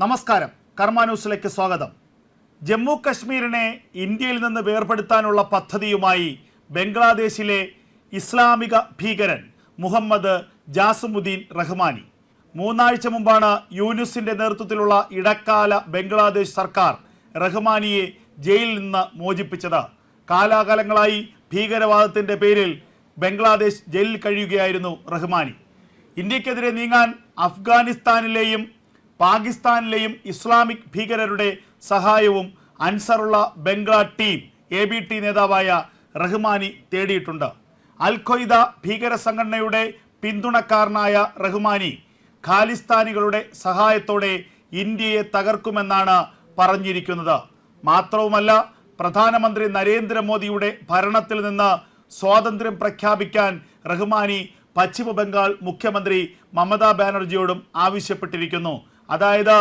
നമസ്കാരം. കർമ്മ ന്യൂസിലേക്ക് സ്വാഗതം. ജമ്മു കശ്മീരിനെ ഇന്ത്യയിൽ നിന്ന് വേർപെടുത്താനുള്ള പദ്ധതിയുമായി ബംഗ്ലാദേശിലെ ഇസ്ലാമിക ഭീകരൻ മുഹമ്മദ് ജാസുമുദ്ദീൻ റഹ്മാനി. മൂന്നാഴ്ച മുമ്പാണ് യൂനുസിന്റെ നേതൃത്വത്തിലുള്ള ഇടക്കാല ബംഗ്ലാദേശ് സർക്കാർ റഹ്മാനിയെ ജയിലിൽ നിന്ന് മോചിപ്പിച്ചത്. കാലാകാലങ്ങളായി ഭീകരവാദത്തിന്റെ പേരിൽ ബംഗ്ലാദേശ് ജയിലിൽ കഴിയുകയായിരുന്നു റഹ്മാനി. ഇന്ത്യക്കെതിരെ നീങ്ങാൻ അഫ്ഗാനിസ്ഥാനിലെയും പാകിസ്ഥാനിലെയും ഇസ്ലാമിക് ഭീകരരുടെ സഹായവും Ansarullah Bangla team A B T നേതാവായ റഹ്മാനി തേടിയിട്ടുണ്ട്. അൽ ഖ്വയ്ദ ഭീകര സംഘടനയുടെ പിന്തുണക്കാരനായ റഹ്മാനി ഖാലിസ്ഥാനികളുടെ സഹായത്തോടെ ഇന്ത്യയെ തകർക്കുമെന്നാണ് പറഞ്ഞിരിക്കുന്നത്. മാത്രവുമല്ല പ്രധാനമന്ത്രി നരേന്ദ്രമോദിയുടെ ഭരണത്തിൽ നിന്ന് സ്വാതന്ത്ര്യം പ്രഖ്യാപിക്കാൻ റഹ്മാനി പശ്ചിമ ബംഗാൾ മുഖ്യമന്ത്രി മമതാ ബാനർജിയോടും ആവശ്യപ്പെട്ടിരിക്കുന്നു. അതായത്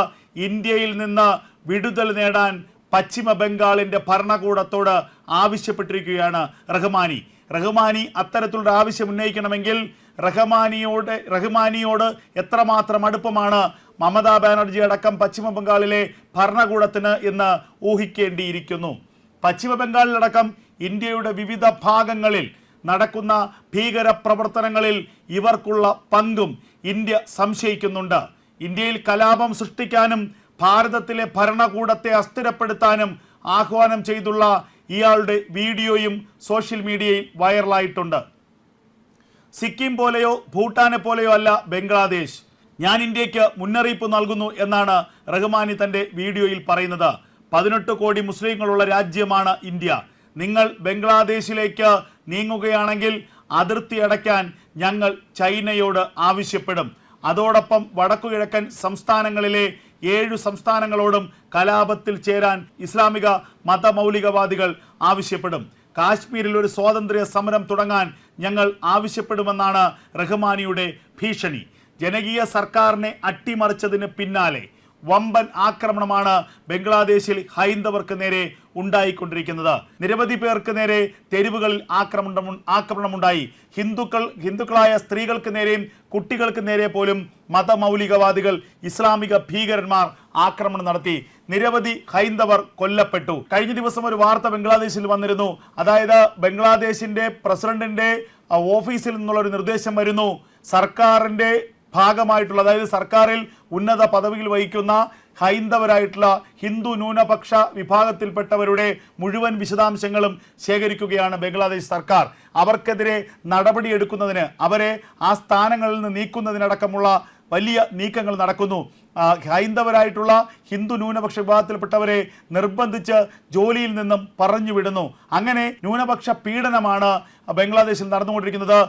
ഇന്ത്യയിൽ നിന്ന് വിടുതൽ നേടാൻ പശ്ചിമ ബംഗാളിന്റെ ഭരണകൂടത്തോട് ആവശ്യപ്പെട്ടിരിക്കുകയാണ് റഹ്മാനി. റഹ്മാനി അത്തരത്തിലുള്ള ആവശ്യം ഉന്നയിക്കണമെങ്കിൽ റഹ്മാനിയോട് റഹ്മാനിയോട് എത്രമാത്രം അടുപ്പമാണ് മമതാ ബാനർജി അടക്കം പശ്ചിമ ബംഗാളിലെ ഭരണകൂടത്തിന് എന്ന് ഊഹിക്കേണ്ടിയിരിക്കുന്നു. പശ്ചിമ ബംഗാളിലടക്കം ഇന്ത്യയുടെ വിവിധ ഭാഗങ്ങളിൽ നടക്കുന്ന ഭീകര പ്രവർത്തനങ്ങളിൽ ഇവർക്കുള്ള പങ്കും ഇന്ത്യ സംശയിക്കുന്നുണ്ട്. ഇന്ത്യയിൽ കലാപം സൃഷ്ടിക്കാനും ഭാരതത്തിലെ ഭരണകൂടത്തെ അസ്ഥിരപ്പെടുത്താനും ആഹ്വാനം ചെയ്തുള്ള ഇയാളുടെ വീഡിയോയും സോഷ്യൽ മീഡിയയിൽ വൈറലായിട്ടുണ്ട്. സിക്കിം പോലെയോ ഭൂട്ടാനെ പോലെയോ അല്ല ബംഗ്ലാദേശ്. ഞാൻ ഇന്ത്യയ്ക്ക് മുന്നറിയിപ്പ് നൽകുന്നു എന്നാണ് റഹ്മാനി തന്റെ വീഡിയോയിൽ പറയുന്നത്. പതിനെട്ട് കോടി മുസ്ലിങ്ങളുള്ള രാജ്യമാണ് ഇന്ത്യ. നിങ്ങൾ ബംഗ്ലാദേശിലേക്ക് നീങ്ങുകയാണെങ്കിൽ അതിർത്തി അടയ്ക്കാൻ ഞങ്ങൾ ചൈനയോട് ആവശ്യപ്പെടും. അതോടൊപ്പം വടക്കുകിഴക്കൻ സംസ്ഥാനങ്ങളിലെ ഏഴു സംസ്ഥാനങ്ങളോടും കലാപത്തിൽ ചേരാൻ ഇസ്ലാമിക മതമൗലികവാദികൾ ആവശ്യപ്പെടും. കാശ്മീരിൽ ഒരു സ്വാതന്ത്ര്യ സമരം തുടങ്ങാൻ ഞങ്ങൾ ആവശ്യപ്പെടുമെന്നാണ് റഹ്മാനിയുടെ ഭീഷണി. ജനകീയ സർക്കാരിനെ അട്ടിമറിച്ചതിന് പിന്നാലെ വമ്പൻ ആക്രമണമാണ് ബംഗ്ലാദേശിൽ ഹൈന്ദവർക്ക് നേരെ ഉണ്ടായിക്കൊണ്ടിരിക്കുന്നത്. നിരവധി പേർക്ക് നേരെ തെരുവുകളിൽ ആക്രമണം ആക്രമണമുണ്ടായി. ഹിന്ദുക്കൾ ഹിന്ദുക്കളായ സ്ത്രീകൾക്ക് നേരെയും കുട്ടികൾക്ക് നേരെ പോലും മതമൗലികവാദികൾ ഇസ്ലാമിക ഭീകരന്മാർ ആക്രമണം നടത്തി. നിരവധി ഹൈന്ദവർ കൊല്ലപ്പെട്ടു. കഴിഞ്ഞ ദിവസം ഒരു വാർത്ത ബംഗ്ലാദേശിൽ വന്നിരുന്നു. അതായത് ബംഗ്ലാദേശിന്റെ പ്രസിഡന്റിന്റെ ഓഫീസിൽ നിന്നുള്ള ഒരു നിർദ്ദേശം വരുന്നു. സർക്കാരിന്റെ ഭാഗമായിട്ടുള്ള അതായത് സർക്കാരിൽ ഉന്നത പദവിയിൽ വഹിക്കുന്ന ഹൈന്ദവരായിട്ടുള്ള ഹിന്ദു ന്യൂനപക്ഷ വിഭാഗത്തിൽപ്പെട്ടവരുടെ മുഴുവൻ വിശദാംശങ്ങളും ശേഖരിക്കുകയാണ് ബംഗ്ലാദേശ് സർക്കാർ. അവർക്കെതിരെ നടപടിയെടുക്കുന്നതിന് അവരെ ആ സ്ഥാനങ്ങളിൽ നിന്ന് നീക്കുന്നതിനടക്കമുള്ള വലിയ നീക്കങ്ങൾ നടക്കുന്നു. ഹൈന്ദവരായിട്ടുള്ള ഹിന്ദു ന്യൂനപക്ഷ വിഭാഗത്തിൽപ്പെട്ടവരെ നിർബന്ധിച്ച് ജോലിയിൽ നിന്നും പറഞ്ഞു വിടുന്നു. അങ്ങനെ ന്യൂനപക്ഷ പീഡനമാണ് ബംഗ്ലാദേശിൽ നടന്നുകൊണ്ടിരിക്കുന്നത്.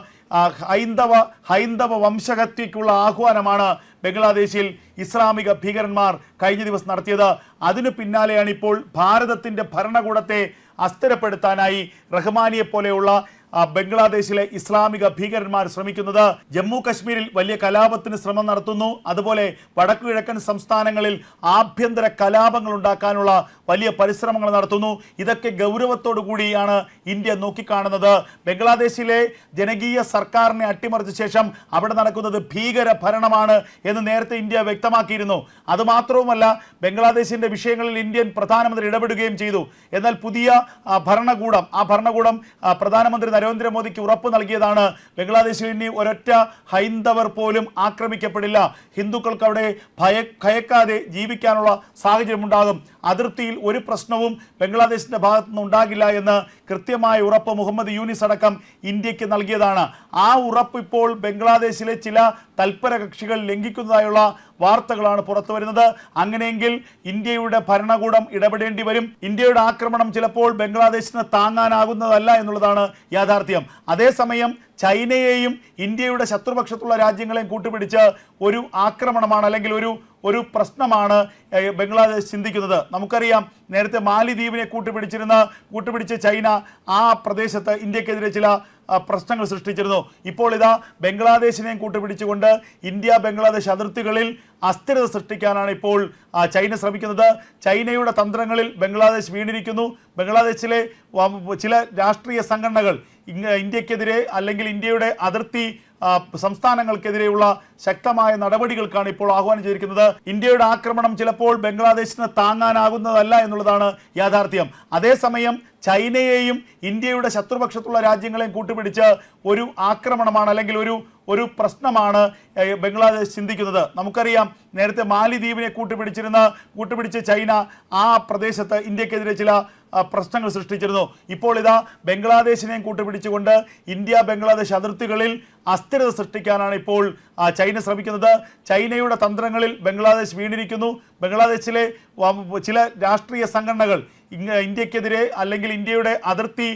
ഹൈന്ദവ ഹൈന്ദവ വംശഹത്യക്കുള്ള ആഹ്വാനമാണ് ബംഗ്ലാദേശിൽ ഇസ്ലാമിക ഭീകരന്മാർ കഴിഞ്ഞ ദിവസം നടത്തിയത്. അതിനു പിന്നാലെയാണ് ഇപ്പോൾ ഭാരതത്തിന്റെ ഭരണകൂടത്തെ അസ്ഥിരപ്പെടുത്താനായി റഹ്മാനിയെ പോലെയുള്ള ബംഗ്ലാദേശിലെ ഇസ്ലാമിക ഭീകരന്മാർ ശ്രമിക്കുന്നത് ജമ്മു കശ്മീരിൽ വലിയ കലാപത്തിന് ശ്രമം നടത്തുന്നു. അതുപോലെ വടക്കു കിഴക്കൻ സംസ്ഥാനങ്ങളിൽ ആഭ്യന്തര കലാപങ്ങൾ ഉണ്ടാക്കാനുള്ള വലിയ പരിശ്രമങ്ങൾ നടത്തുന്നു. ഇതൊക്കെ ഗൗരവത്തോടു കൂടിയാണ് ഇന്ത്യ നോക്കിക്കാണുന്നത്. ബംഗ്ലാദേശിലെ ജനകീയ സർക്കാരിനെ അട്ടിമറിച്ച ശേഷം അവിടെ നടക്കുന്നത് ഭീകര ഭരണമാണ് എന്ന് നേരത്തെ ഇന്ത്യ വ്യക്തമാക്കിയിരുന്നു. അതുമാത്രവുമല്ല ബംഗ്ലാദേശിന്റെ വിഷയങ്ങളിൽ ഇന്ത്യൻ പ്രധാനമന്ത്രി ഇടപെടുകയും ചെയ്തു. എന്നാൽ പുതിയ ആ, ഭരണകൂടം ആ ഭരണകൂടം പ്രധാനമന്ത്രി നരേന്ദ്രമോദിക്ക് ഉറപ്പ് നൽകിയതാണ്. ബംഗ്ലാദേശിൽ ഇനി ഒരൊറ്റ ഹൈന്ദവർ പോലും ആക്രമിക്കപ്പെടില്ല. ഹിന്ദുക്കൾക്ക് അവിടെ ഭയ ഭയക്കാതെ ജീവിക്കാനുള്ള സാഹചര്യം ഉണ്ടാകും അതിർത്തിയിൽ ഒരു പ്രശ്നവും ബംഗ്ലാദേശിന്റെ ഭാഗത്തു നിന്ന് ഉണ്ടാകില്ല എന്ന് കൃത്യമായ ഉറപ്പ് മുഹമ്മദ് യൂനിസ് അടക്കം ഇന്ത്യയ്ക്ക് നൽകിയതാണ്. ആ ഉറപ്പ് ഇപ്പോൾ ബംഗ്ലാദേശിലെ ചില തൽപര കക്ഷികൾ ലംഘിക്കുന്നതായുള്ള വാർത്തകളാണ് പുറത്തു വരുന്നത്. അങ്ങനെയെങ്കിൽ ഇന്ത്യയുടെ ഭരണകൂടം ഇടപെടേണ്ടി വരും. ഇന്ത്യയുടെ ആക്രമണം ചിലപ്പോൾ ബംഗ്ലാദേശിന് താങ്ങാനാകുന്നതല്ല എന്നുള്ളതാണ് യാഥാർത്ഥ്യം. അതേസമയം ചൈനയെയും ഇന്ത്യയുടെ ശത്രുപക്ഷത്തുള്ള രാജ്യങ്ങളെയും കൂട്ടുപിടിച്ച് ഒരു ആക്രമണമാണ് അല്ലെങ്കിൽ ഒരു ഒരു പ്രശ്നമാണ് ബംഗ്ലാദേശ് ചിന്തിക്കുന്നത്. നമുക്കറിയാം നേരത്തെ മാലിദ്വീപിനെ കൂട്ടുപിടിച്ചിരുന്ന കൂട്ടുപിടിച്ച് ചൈന ആ പ്രദേശത്ത് ഇന്ത്യക്കെതിരെ ചില പ്രശ്നങ്ങൾ സൃഷ്ടിച്ചിരുന്നു. ഇപ്പോൾ ഇതാ ബംഗ്ലാദേശിനെയും കൂട്ടുപിടിച്ചുകൊണ്ട് ഇന്ത്യ ബംഗ്ലാദേശ് അതിർത്തികളിൽ അസ്ഥിരത സൃഷ്ടിക്കാനാണ് ഇപ്പോൾ ചൈന ശ്രമിക്കുന്നത്. ചൈനയുടെ തന്ത്രങ്ങളിൽ ബംഗ്ലാദേശ് വീണിരിക്കുന്നു. ബംഗ്ലാദേശിലെ ചില രാഷ്ട്രീയ സംഘടനകൾ ഇന്ത്യക്കെതിരെ അല്ലെങ്കിൽ ഇന്ത്യയുടെ അതിർത്തി സംസ്ഥാനങ്ങൾക്കെതിരെയുള്ള ശക്തമായ നടപടികൾക്കാണ് ഇപ്പോൾ ആഹ്വാനം ചെയ്തിരിക്കുന്നത്. ഇന്ത്യയുടെ ആക്രമണം ചിലപ്പോൾ ബംഗ്ലാദേശിന് താങ്ങാനാകുന്നതല്ല എന്നുള്ളതാണ് യാഥാർത്ഥ്യം. അതേസമയം ചൈനയെയും ഇന്ത്യയുടെ ശത്രുപക്ഷത്തുള്ള രാജ്യങ്ങളെയും കൂട്ടുപിടിച്ച് ഒരു ആക്രമണമാണ് അല്ലെങ്കിൽ ഒരു ഒരു പ്രശ്നമാണ് ബംഗ്ലാദേശ് ചിന്തിക്കുന്നത്. നമുക്കറിയാം നേരത്തെ മാലിദ്വീപിനെ കൂട്ടുപിടിച്ചിരുന്ന കൂട്ടുപിടിച്ച് ചൈന ആ പ്രദേശത്ത് ഇന്ത്യക്കെതിരെ ചില പ്രശ്നങ്ങൾ സൃഷ്ടിച്ചിരുന്നു. ഇപ്പോൾ ഇതാ ബംഗ്ലാദേശിനെയും കൂട്ടുപിടിച്ചുകൊണ്ട് ഇന്ത്യ ബംഗ്ലാദേശ് അതിർത്തികളിൽ അസ്ഥിരത സൃഷ്ടിക്കാനാണ് ഇപ്പോൾ ചൈന ശ്രമിക്കുന്നത്. ചൈനയുടെ തന്ത്രങ്ങളിൽ ബംഗ്ലാദേശ് വീണിരിക്കുന്നു. ബംഗ്ലാദേശിലെ ചില രാഷ്ട്രീയ സംഘടനകൾ ഇന്ത്യക്കെതിരെ അല്ലെങ്കിൽ ഇന്ത്യയുടെ അതിർത്തി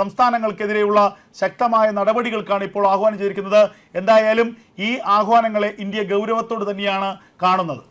സംസ്ഥാനങ്ങൾക്കെതിരെയുള്ള ശക്തമായ നടപടികൾക്കാണ് ഇപ്പോൾ ആഹ്വാനം ചെയ്തിരിക്കുന്നത്. എന്തായാലും ഈ ആഹ്വാനങ്ങളെ ഇന്ത്യ ഗൗരവത്തോട് തന്നെയാണ് കാണുന്നത്.